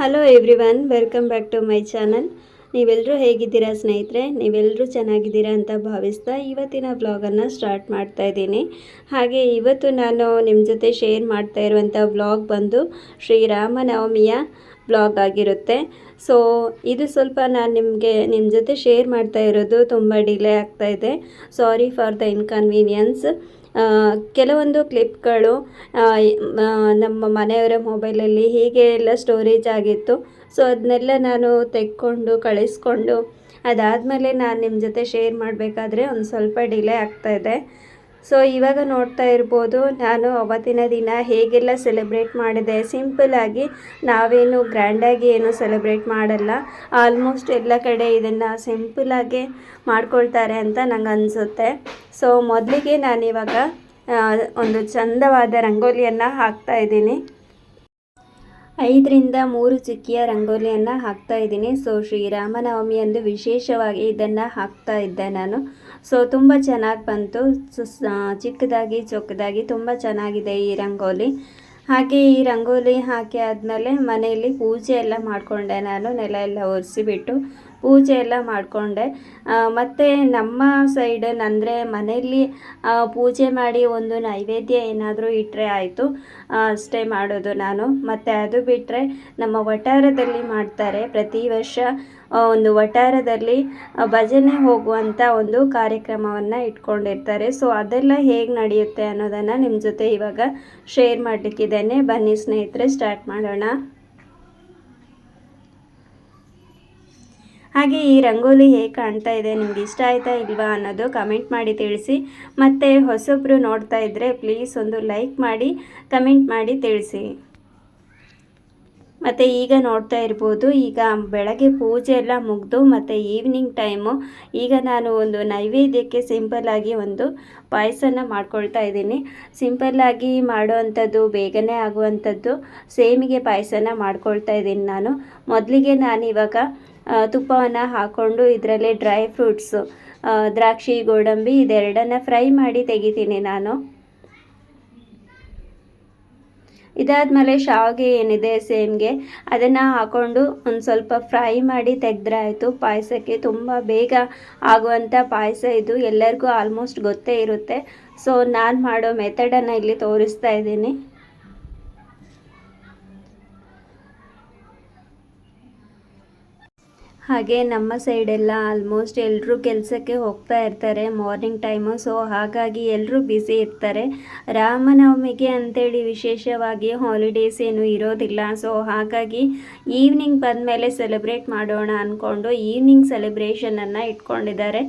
Hello everyone welcome back to my channel ನೀವೆಲ್ಲರೂ ಹೇಗಿದ್ದೀರಾ ಸ್ನೇಹಿತರೆ? ನೀವೆಲ್ಲರೂ ಚೆನ್ನಾಗಿದ್ದೀರಾ ಅಂತ ಭಾವಿಸ್ತಾ ಇವತ್ತಿನ ವ್ಲಾಗನ್ನು ಸ್ಟಾರ್ಟ್ ಮಾಡ್ತಾ ಇದ್ದೀನಿ. ಹಾಗೆ ಇವತ್ತು ನಾನು ನಿಮ್ಮ ಜೊತೆ ಶೇರ್ ಮಾಡ್ತಾ ಇರುವಂಥ ವ್ಲಾಗ್ ಬಂದು ಶ್ರೀರಾಮನವಮಿಯ ವ್ಲಾಗ್ ಆಗಿರುತ್ತೆ. ಸೊ ಇದು ಸ್ವಲ್ಪ ನಾನು ನಿಮಗೆ ನಿಮ್ಮ ಜೊತೆ ಶೇರ್ ಮಾಡ್ತಾ ಇರೋದು ತುಂಬ ಡಿಲೇ ಆಗ್ತಾ ಇದೆ. ಸಾರಿ ಫಾರ್ ದ ಇನ್ಕನ್ವೀನಿಯನ್ಸ್ ಕೆಲವೊಂದು ಕ್ಲಿಪ್ಗಳು ನಮ್ಮ ಮನೆಯವರ ಮೊಬೈಲಲ್ಲಿ ಹೀಗೆ ಎಲ್ಲ ಸ್ಟೋರೇಜ್ ಆಗಿತ್ತು. ಸೊ ಅದನ್ನೆಲ್ಲ ನಾನು ತೆಕ್ಕೊಂಡು, ಕಳಿಸ್ಕೊಂಡು, ಅದಾದಮೇಲೆ ನಾನು ನಿಮ್ಮ ಜೊತೆ ಶೇರ್ ಮಾಡಬೇಕಾದ್ರೆ ಒಂದು ಸ್ವಲ್ಪ ಡಿಲೇ ಆಗ್ತಾಯಿದೆ ಸೊ ಇವಾಗ ನೋಡ್ತಾ ಇರ್ಬೋದು, ನಾನು ಅವತ್ತಿನ ದಿನ ಹೇಗೆಲ್ಲ ಸೆಲೆಬ್ರೇಟ್ ಮಾಡಿದೆ. ಸಿಂಪಲ್ಲಾಗಿ ನಾವೇನು ಗ್ರ್ಯಾಂಡಾಗಿ ಏನು ಸೆಲೆಬ್ರೇಟ್ ಮಾಡಲ್ಲ. ಆಲ್ಮೋಸ್ಟ್ ಎಲ್ಲ ಕಡೆ ಇದನ್ನು ಸಿಂಪಲ್ಲಾಗಿ ಮಾಡ್ಕೊಳ್ತಾರೆ ಅಂತ ನಂಗೆ ಅನಿಸುತ್ತೆ. ಸೊ ಮೊದಲಿಗೆ ನಾನಿವಾಗ ಒಂದು ಚಂದವಾದ ರಂಗೋಲಿಯನ್ನು ಹಾಕ್ತಾ ಇದ್ದೀನಿ. ಐದರಿಂದ ಮೂರು ಚಿಕ್ಕಿಯ ರಂಗೋಲಿಯನ್ನು ಹಾಕ್ತಾ ಇದ್ದೀನಿ. ಸೊ ಶ್ರೀರಾಮನವಮಿಯಂದು ವಿಶೇಷವಾಗಿ ಇದನ್ನು ಹಾಕ್ತಾ ಇದ್ದೆ ನಾನು. ಸೊ ತುಂಬ ಚೆನ್ನಾಗಿ ಬಂತು. ಚಿಕ್ಕದಾಗಿ, ಚೊಕ್ಕದಾಗಿ ತುಂಬ ಚೆನ್ನಾಗಿದೆ ಈ ರಂಗೋಲಿ. ಹಾಗೆ ಈ ರಂಗೋಲಿ ಹಾಕಿ ಆದಮೇಲೆ ಮನೆಯಲ್ಲಿ ಪೂಜೆ ಎಲ್ಲ ಮಾಡಿಕೊಂಡೆ ನಾನು, ನೆಲ ಎಲ್ಲ ಒರೆಸಿಬಿಟ್ಟು. ಪೂಜೆ ಎಲ್ಲ ಮಾಡಿಕೊಂಡೆ. ಮತ್ತು ನಮ್ಮ ಸೈಡ್ ಅಂದರೆ ಮನೆಯಲ್ಲಿ ಪೂಜೆ ಮಾಡಿ ಒಂದು ನೈವೇದ್ಯ ಏನಾದರೂ ಇಟ್ಟರೆ ಆಯಿತು. ಅಷ್ಟೇ ಮಾಡೋದು ನಾನು. ಮತ್ತು ಅದು ಬಿಟ್ಟರೆ ನಮ್ಮ ವಠಾರದಲ್ಲಿ ಮಾಡ್ತಾರೆ ಪ್ರತಿ ವರ್ಷ ಒಂದು ವಠಾರದಲ್ಲಿ ಭಜನೆ ಹೋಗುವಂಥ ಒಂದು ಕಾರ್ಯಕ್ರಮವನ್ನು ಇಟ್ಕೊಂಡಿರ್ತಾರೆ. ಸೊ ಅದೆಲ್ಲ ಹೇಗೆ ನಡೆಯುತ್ತೆ ಅನ್ನೋದನ್ನು ನಿಮ್ಮ ಜೊತೆ ಇವಾಗ ಶೇರ್ ಮಾಡಲಿಕ್ಕಿದ್ದೇನೆ. ಬನ್ನಿ ಸ್ನೇಹಿತರೆ ಸ್ಟಾರ್ಟ್ ಮಾಡೋಣ. ಹಾಗೆ ಈ ರಂಗೋಲಿ ಹೇಗೆ ಕಾಣ್ತಾ ಇದೆ, ನಿಮ್ಗೆ ಇಷ್ಟ ಆಯ್ತಾ ಇಲ್ವಾ ಅನ್ನೋದು ಕಮೆಂಟ್ ಮಾಡಿ ತಿಳಿಸಿ. ಮತ್ತು ಹೊಸೊಬ್ಬರು ನೋಡ್ತಾ ಇದ್ದರೆ ಪ್ಲೀಸ್ ಒಂದು ಲೈಕ್ ಮಾಡಿ ಕಮೆಂಟ್ ಮಾಡಿ ತಿಳಿಸಿ. ಮತ್ತು ಈಗ ನೋಡ್ತಾ ಇರ್ಬೋದು, ಈಗ ಬೆಳಗ್ಗೆ ಪೂಜೆ ಎಲ್ಲ ಮುಗಿದು ಮತ್ತು ಈವ್ನಿಂಗ್ ಟೈಮು ಈಗ ನಾನು ಒಂದು ನೈವೇದ್ಯಕ್ಕೆ ಸಿಂಪಲ್ಲಾಗಿ ಒಂದು ಪಾಯಸನ ಮಾಡ್ಕೊಳ್ತಾ ಇದ್ದೀನಿ. ಸಿಂಪಲ್ಲಾಗಿ ಮಾಡೋವಂಥದ್ದು, ಬೇಗನೆ ಆಗುವಂಥದ್ದು, ಸೇಮಿಗೆ ಪಾಯಸನ ಮಾಡ್ಕೊಳ್ತಾ ಇದ್ದೀನಿ ನಾನು. ಮೊದಲಿಗೆ ನಾನು ಇವಾಗ ತುಪ್ಪವನ್ನು ಹಾಕ್ಕೊಂಡು ಇದರಲ್ಲಿ ಡ್ರೈ ಫ್ರೂಟ್ಸು ದ್ರಾಕ್ಷಿ, ಗೋಡಂಬಿ ಇದೆರಡನ್ನು ಫ್ರೈ ಮಾಡಿ ತೆಗಿತೀನಿ ನಾನು. ಇದಾದಮೇಲೆ ಶಾವಿಗೆ ಏನಿದೆ ಸೇಮ್ಗೆ ಅದನ್ನು ಹಾಕ್ಕೊಂಡು ಒಂದು ಸ್ವಲ್ಪ ಫ್ರೈ ಮಾಡಿ ತೆಗೆದ್ರೆ ಆಯಿತು. ಪಾಯಸಕ್ಕೆ ತುಂಬ ಬೇಗ ಆಗುವಂಥ ಪಾಯಸ ಇದು, ಎಲ್ಲರಿಗೂ ಆಲ್ಮೋಸ್ಟ್ ಗೊತ್ತೇ ಇರುತ್ತೆ. ಸೊ ನಾನು ಮಾಡೋ ಮೆಥಡನ್ನು ಇಲ್ಲಿ ತೋರಿಸ್ತಾ ಇದ್ದೀನಿ. ಹಾಗೆ ನಮ್ಮ ಸೈಡೆಲ್ಲ ಆಲ್ಮೋಸ್ಟ್ ಎಲ್ಲರೂ ಕೆಲಸಕ್ಕೆ ಹೋಗ್ತಾ ಇರ್ತಾರೆ ಮಾರ್ನಿಂಗ್ ಟೈಮು ಸೊ ಹಾಗಾಗಿ ಎಲ್ಲರೂ ಬ್ಯುಸಿ ಇರ್ತಾರೆ. ರಾಮನವಮಿಗೆ ಅಂತೇಳಿ ವಿಶೇಷವಾಗಿ ಹಾಲಿಡೇಸ್ ಏನು ಇರೋದಿಲ್ಲ. ಸೊ ಹಾಗಾಗಿ ಈವ್ನಿಂಗ್ ಬಂದಮೇಲೆ ಸೆಲೆಬ್ರೇಟ್ ಮಾಡೋಣ ಅಂದ್ಕೊಂಡು ಈವ್ನಿಂಗ್ ಸೆಲೆಬ್ರೇಷನನ್ನು ಇಟ್ಕೊಂಡಿದ್ದಾರೆ.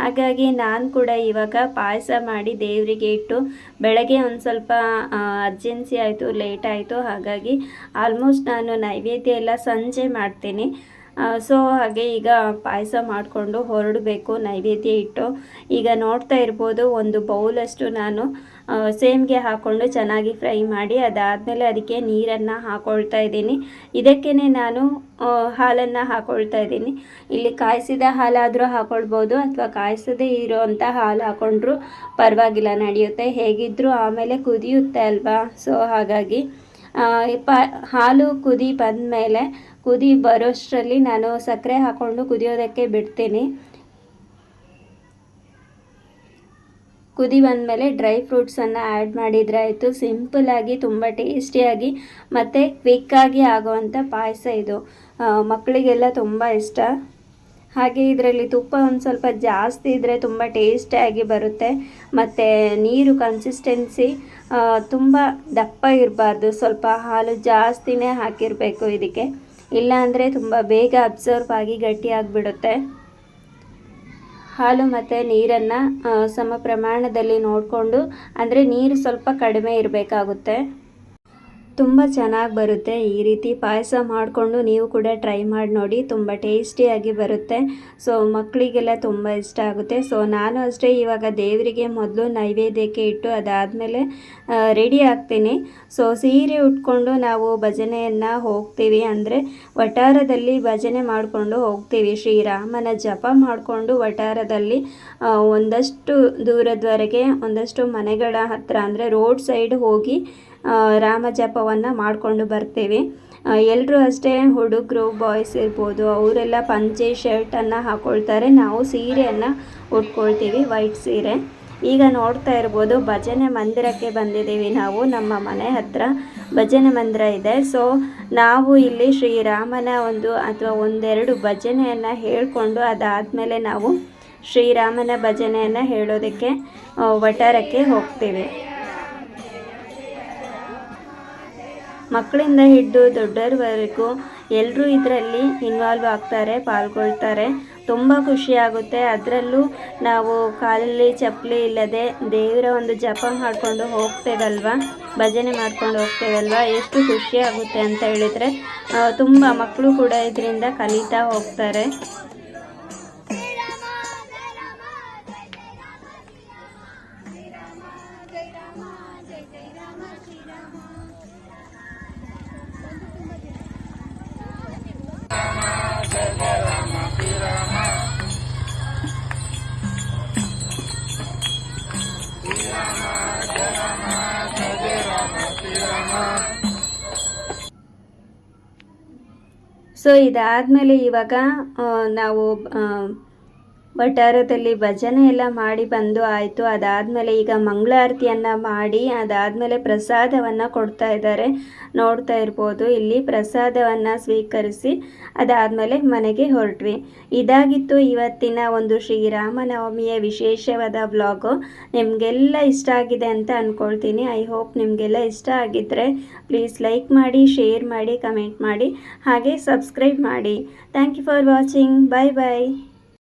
ಹಾಗಾಗಿ ನಾನು ಕೂಡ ಇವಾಗ ಪಾಯಸ ಮಾಡಿ ದೇವರಿಗೆ ಇಟ್ಟು ಬೆಳಗ್ಗೆ ಒಂದು ಸ್ವಲ್ಪ ಅರ್ಜೆನ್ಸಿ ಆಯಿತು ಲೇಟ್ ಆಯಿತು. ಹಾಗಾಗಿ ಆಲ್ಮೋಸ್ಟ್ ನಾನು ನೈವೇದ್ಯ ಎಲ್ಲ ಸಂಜೆ ಮಾಡ್ತೀನಿ. ಸೊ ಹಾಗೆ ಈಗ ಪಾಯಸ ಮಾಡಿಕೊಂಡು ಹೊರಡಬೇಕು, ನೈವೇದ್ಯ ಇಟ್ಟು. ಈಗ ನೋಡ್ತಾ ಇರ್ಬೋದು, ಒಂದು ಬೌಲಷ್ಟು ನಾನು ಸೇಮ್ಗೆ ಹಾಕ್ಕೊಂಡು ಚೆನ್ನಾಗಿ ಫ್ರೈ ಮಾಡಿ, ಅದಾದಮೇಲೆ ಅದಕ್ಕೆ ನೀರನ್ನು ಹಾಕೊಳ್ತಾ ಇದ್ದೀನಿ. ಇದಕ್ಕೇ ನಾನು ಹಾಲನ್ನು ಹಾಕೊಳ್ತಾ ಇದ್ದೀನಿ. ಇಲ್ಲಿ ಕಾಯಿಸಿದ ಹಾಲಾದರೂ ಹಾಕೊಳ್ಬೋದು, ಅಥವಾ ಕಾಯಿಸದೇ ಇರೋವಂಥ ಹಾಲು ಹಾಕೊಂಡ್ರೂ ಪರವಾಗಿಲ್ಲ, ನಡೆಯುತ್ತೆ. ಹೇಗಿದ್ದರೂ ಆಮೇಲೆ ಕುದಿಯುತ್ತೆ ಅಲ್ವಾ? ಸೊ ಹಾಗಾಗಿ ಪ, ಹಾಲು ಕುದಿ ಬಂದಮೇಲೆ ಕುದಿ ಬರೋಷ್ಟರಲ್ಲಿ ನಾನು ಸಕ್ಕರೆ ಹಾಕ್ಕೊಂಡು ಕುದಿಯೋದಕ್ಕೆ ಬಿಡ್ತೀನಿ. ಕುದಿ ಬಂದಮೇಲೆ ಡ್ರೈ ಫ್ರೂಟ್ಸನ್ನು ಆ್ಯಡ್ ಮಾಡಿದರೆ ಆಯಿತು. ಸಿಂಪಲ್ಲಾಗಿ ತುಂಬ ಟೇಸ್ಟಿಯಾಗಿ, ಮತ್ತು ಕ್ವಿಕ್ಕಾಗಿ ಆಗುವಂಥ ಪಾಯಸ ಇದು. ಮಕ್ಕಳಿಗೆಲ್ಲ ತುಂಬ ಇಷ್ಟ. ಹಾಗೆ ಇದರಲ್ಲಿ ತುಪ್ಪ ಒಂದು ಸ್ವಲ್ಪ ಜಾಸ್ತಿ ಇದ್ದರೆ ತುಂಬ ಟೇಸ್ಟಿಯಾಗಿ ಬರುತ್ತೆ. ಮತ್ತು ನೀರು ಕನ್ಸಿಸ್ಟೆನ್ಸಿ ತುಂಬ ದಪ್ಪ ಇರಬಾರ್ದು. ಸ್ವಲ್ಪ ಹಾಲು ಜಾಸ್ತಿನೇ ಹಾಕಿರಬೇಕು ಇದಕ್ಕೆ. ಇಲ್ಲಾಂದರೆ ತುಂಬ ಬೇಗ ಅಬ್ಸರ್ವ್ ಆಗಿ ಗಟ್ಟಿಯಾಗಿಬಿಡುತ್ತೆ ಹಾಲು ಮತ್ತು ನೀರನ್ನು ಸಮ ಪ್ರಮಾಣದಲ್ಲಿ ನೋಡಿಕೊಂಡು, ಅಂದರೆ ನೀರು ಸ್ವಲ್ಪ ಕಡಿಮೆ ಇರಬೇಕಾಗುತ್ತೆ. ತುಂಬ ಚೆನ್ನಾಗಿ ಬರುತ್ತೆ. ಈ ರೀತಿ ಪಾಯಸ ಮಾಡಿಕೊಂಡು ನೀವು ಕೂಡ ಟ್ರೈ ಮಾಡಿ ನೋಡಿ. ತುಂಬ ಟೇಸ್ಟಿಯಾಗಿ ಬರುತ್ತೆ. ಸೊ ಮಕ್ಕಳಿಗೆಲ್ಲ ತುಂಬ ಇಷ್ಟ ಆಗುತ್ತೆ. ಸೊ, ನಾನು ಅಷ್ಟೇ ಇವಾಗ ದೇವರಿಗೆ ಮೊದಲು ನೈವೇದ್ಯಕ್ಕೆ ಇಟ್ಟು ಅದಾದಮೇಲೆ ರೆಡಿ ಆಗ್ತೀನಿ. ಸೊ, ಸೀರೆ ಉಟ್ಕೊಂಡು ನಾವು ಭಜನೆಯನ್ನು ಹೋಗ್ತೀವಿ. ಅಂದರೆ ವಠಾರದಲ್ಲಿ ಭಜನೆ ಮಾಡಿಕೊಂಡು ಹೋಗ್ತೀವಿ. ಶ್ರೀರಾಮನ ಜಪ ಮಾಡಿಕೊಂಡು ವಠಾರದಲ್ಲಿ ಒಂದಷ್ಟು ದೂರದವರೆಗೆ, ಒಂದಷ್ಟು ಮನೆಗಳ ಹತ್ರ, ಅಂದರೆ ರೋಡ್ ಸೈಡ್ ಹೋಗಿ ರಾಮ ಜಪವನ್ನು ಮಾಡಿಕೊಂಡು ಬರ್ತೀವಿ. ಎಲ್ಲರೂ ಅಷ್ಟೇ ಹುಡುಗರು ಬಾಯ್ಸ್ ಇರ್ಬೋದು, ಅವರೆಲ್ಲ ಪಂಚೆ ಶರ್ಟನ್ನು ಹಾಕ್ಕೊಳ್ತಾರೆ ನಾವು ಸೀರೆಯನ್ನು ಉಟ್ಕೊಳ್ತೀವಿ ವೈಟ್ ಸೀರೆ. ಈಗ ನೋಡ್ತಾ ಇರ್ಬೋದು, ಭಜನೆ ಮಂದಿರಕ್ಕೆ ಬಂದಿದ್ದೀವಿ ನಾವು, ನಮ್ಮ ಮನೆ ಹತ್ರ ಭಜನೆ ಮಂದಿರ ಇದೆ. ಸೊ ನಾವು ಇಲ್ಲಿ ಶ್ರೀರಾಮನ ಒಂದು ಅಥವಾ ಒಂದೆರಡು ಭಜನೆಯನ್ನು ಹೇಳಿಕೊಂಡು ಅದಾದಮೇಲೆ ನಾವು ಶ್ರೀರಾಮನ ಭಜನೆಯನ್ನು ಹೇಳೋದಕ್ಕೆ ವಠಾರಕ್ಕೆ ಹೋಗ್ತೀವಿ. ಮಕ್ಕಳಿಂದ ಹಿಡಿದು ದೊಡ್ಡವರವರೆಗೂ ಎಲ್ಲರೂ ಇದರಲ್ಲಿ ಇನ್ವಾಲ್ವ್ ಆಗ್ತಾರೆ, ಪಾಲ್ಗೊಳ್ತಾರೆ. ತುಂಬ ಖುಷಿಯಾಗುತ್ತೆ. ಅದರಲ್ಲೂ ನಾವು ಕಾಲಲ್ಲಿ ಚಪ್ಪಲಿ ಇಲ್ಲದೆ ದೇವರ ಒಂದು ಜಪ ಮಾಡಿಕೊಂಡು ಹೋಗ್ತೇವಲ್ವ? ಭಜನೆ ಮಾಡ್ಕೊಂಡು ಹೋಗ್ತೇವಲ್ವ? ಎಷ್ಟು ಖುಷಿ ಆಗುತ್ತೆ ಅಂತ ಹೇಳಿದರೆ ತುಂಬ ಮಕ್ಕಳು ಕೂಡ ಇದರಿಂದ ಕಲಿತಾ ಹೋಗ್ತಾರೆ. ಸೊ ಇದಾದಮೇಲೆ ಇವಾಗ ನಾವು ವಠಾರದಲ್ಲಿ ಭಜನೆ ಎಲ್ಲ ಮಾಡಿ ಬಂದು ಆಯಿತು. ಅದಾದಮೇಲೆ ಈಗ ಮಂಗಳಾರತಿಯನ್ನು ಮಾಡಿ, ಅದಾದಮೇಲೆ ಪ್ರಸಾದವನ್ನು ಕೊಡ್ತಾ ಇದ್ದಾರೆ. ನೋಡ್ತಾ ಇರ್ಬೋದು. ಇಲ್ಲಿ ಪ್ರಸಾದವನ್ನು ಸ್ವೀಕರಿಸಿ ಅದಾದಮೇಲೆ ಮನೆಗೆ ಹೊರಟ್ವಿ. ಇದಾಗಿತ್ತು ಇವತ್ತಿನ ಒಂದು ಶ್ರೀರಾಮನವಮಿಯ ವಿಶೇಷವಾದ ವ್ಲಾಗು. ನಿಮಗೆಲ್ಲ ಇಷ್ಟ ಆಗಿದೆ ಅಂತ ಅಂದ್ಕೊಳ್ತೀನಿ ಐ ಹೋಪ್ ನಿಮಗೆಲ್ಲ ಇಷ್ಟ ಆಗಿದ್ದರೆ ಪ್ಲೀಸ್ ಲೈಕ್ ಮಾಡಿ, ಶೇರ್ ಮಾಡಿ, ಕಮೆಂಟ್ ಮಾಡಿ, ಹಾಗೆ ಸಬ್ಸ್ಕ್ರೈಬ್ ಮಾಡಿ. Thank you for watching. Bye bye